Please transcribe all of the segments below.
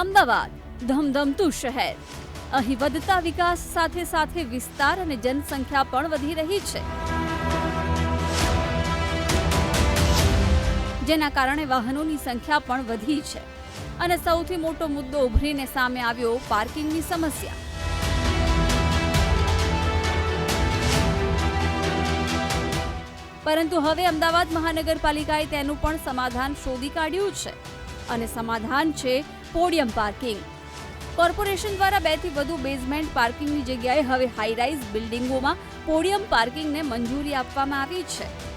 અમદાવાદ, ધમધમતું શહેર. અહીં વધતા વિકાસ સાથે સાથે વિસ્તાર અને જનસંખ્યા પણ વધી રહી છે. જેના કારણે વાહનોની સંખ્યા પણ વધી છે. અને સૌથી મોટો મુદ્દો ઉભરીને સામે આવ્યો પાર્કિંગની સમસ્યા. પરંતુ હવે અમદાવાદ મહાનગરપાલિકાએ તેનું પણ સમાધાન શોધી કાઢ્યું છે. અને સમાધાન છે પોડિયમ પાર્કિંગ. કોર્પોરેશન દ્વારા બેથી વધુ બેઝમેન્ટ પાર્કિંગની જગ્યાએ હવે હાઈરાઇઝ બિલ્ડિંગોમાં પોડિયમ પાર્કિંગને મંજૂરી આપવામાં આવી છે.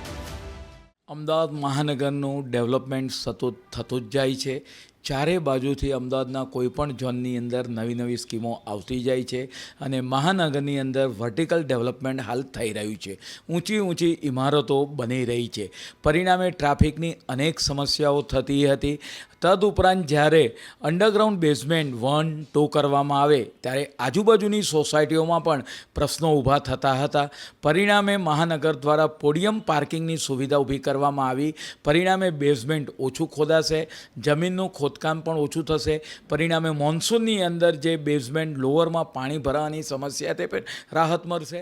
અમદાવાદ મહાનગરનું ડેવલપમેન્ટ સતત થતું જ જાય છે. ચારે બાજુથી અમદાવાદના કોઈપણ ઝોનની અંદર નવી નવી સ્કીમો આવતી જાય છે અને મહાનગરની અંદર વર્ટિકલ ડેવલપમેન્ટ હાલ થઈ રહ્યું છે. ઊંચી ઊંચી ઇમારતો બની રહી છે. પરિણામે ટ્રાફિકની અનેક સમસ્યાઓ થતી હતી. તદુપરાંત જ્યારે અંડરગ્રાઉન્ડ બેઝમેન્ટ વન ટુ કરવામાં આવે, ત્યારે આજુબાજુની સોસાયટીઓમાં પણ પ્રશ્નો ઊભા થતા હતા. પરિણામે મહાનગર દ્વારા પોડિયમ પાર્કિંગની સુવિધા ઊભી કરવામાં આવી. પરિણામે બેઝમેન્ટ ઓછું ખોદાશે, જમીનનું ખોદકામ પણ ઓછું થશે. પરિણામે મોન્સૂનની અંદર જે બેઝમેન્ટ લોઅરમાં પાણી ભરાવાની સમસ્યા તે પણ રાહત મળશે.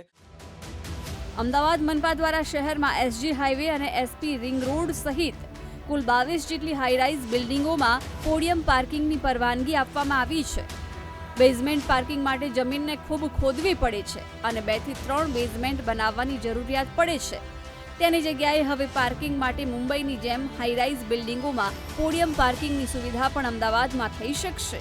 અમદાવાદ મનપા દ્વારા શહેરમાં એસજી હાઈવે અને એસપી રિંગ રોડ સહિત કુલ બાવીસ જેટલી હાઈરાઇઝ બિલ્ડિંગોમાં પોડિયમ પાર્કિંગની પરવાનગી આપવામાં આવી છે. બેઝમેન્ટ પાર્કિંગ માટે જમીનને ખૂબ ખોદવી પડે છે અને બેથી ત્રણ બેઝમેન્ટ બનાવવાની જરૂરિયાત પડે છે. તેની જગ્યાએ હવે પાર્કિંગ માટે મુંબઈની જેમ હાઈરાઇઝ બિલ્ડિંગોમાં પોડિયમ પાર્કિંગની સુવિધા પણ અમદાવાદમાં થઈ શકશે.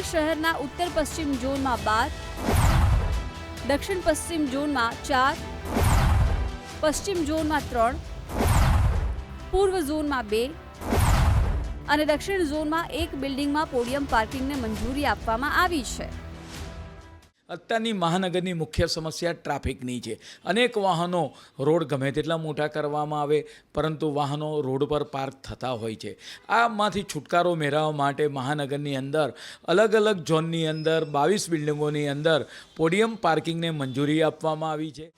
હાલ શહેરના ઉત્તર પશ્ચિમ ઝોનમાં બાર, દક્ષિણ પશ્ચિમ ઝોનમાં ચાર, પશ્ચિમ ઝોનમાં ત્રણ, પૂર્વ ઝોનમાં બે અને દક્ષિણ ઝોનમાં એક બિલ્ડિંગમાં પોડિયમ પાર્કિંગને મંજૂરી આપવામાં આવી છે. અત્યારની મહાનગરની મુખ્ય સમસ્યા ટ્રાફિકની છે. અનેક વાહનો રોડ ગમે તેટલા મોટા કરવામાં આવે, પરંતુ વાહનો રોડ પર પાર્ક થતા હોય છે. આમાંથી છુટકારો મેળવવા માટે મહાનગરની અંદર અલગ અલગ ઝોનની અંદર, બાવીસ બિલ્ડિંગોની અંદર પોડિયમ પાર્કિંગને મંજૂરી આપવામાં આવી છે.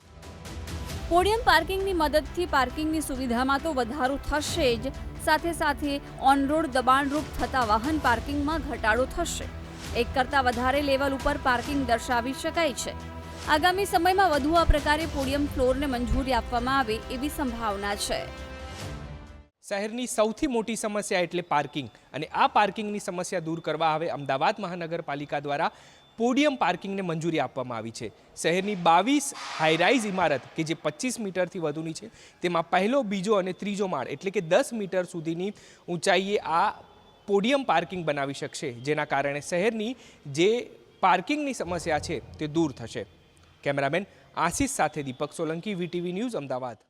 પોડિયમ પાર્કિંગની મદદથી પાર્કિંગની સુવિધામાં તો વધારો થશે જ. સાથે સાથે ઓન રોડ દબાણરૂપ થતા વાહન પાર્કિંગમાં ઘટાડો થશે. એક કરતાં વધારે લેવલ ઉપર પાર્કિંગ દર્શાવી શકાય છે. આગામી સમયમાં વધુ આ પ્રકારે પોડિયમ ફ્લોરને મંજૂરી આપવામાં આવે એવી સંભાવના છે. શહેરની સૌથી મોટી સમસ્યા એટલે પાર્કિંગ અને આ પાર્કિંગની સમસ્યા દૂર કરવા હવે અમદાવાદ મહાનગરપાલિકા દ્વારા પોડિયમ પાર્કિંગને મંજૂરી આપવામાં આવી છે. શહેરની બાવીસ હાઈરાઇઝ ઇમારત, કે જે પચીસ મીટરથી વધુની છે, તેમાં પહેલો, બીજો અને ત્રીજો માળ એટલે કે દસ મીટર સુધીની ઊંચાઈએ આ પોડિયમ પાર્કિંગ બનાવી શકશે, જેના કારણે શહેરની જે પાર્કિંગની સમસ્યા છે તે દૂર થશે. કેમેરામેન આશીષ સાથે દીપક સોલંકી, વીટીવી ન્યૂઝ, અમદાવાદ.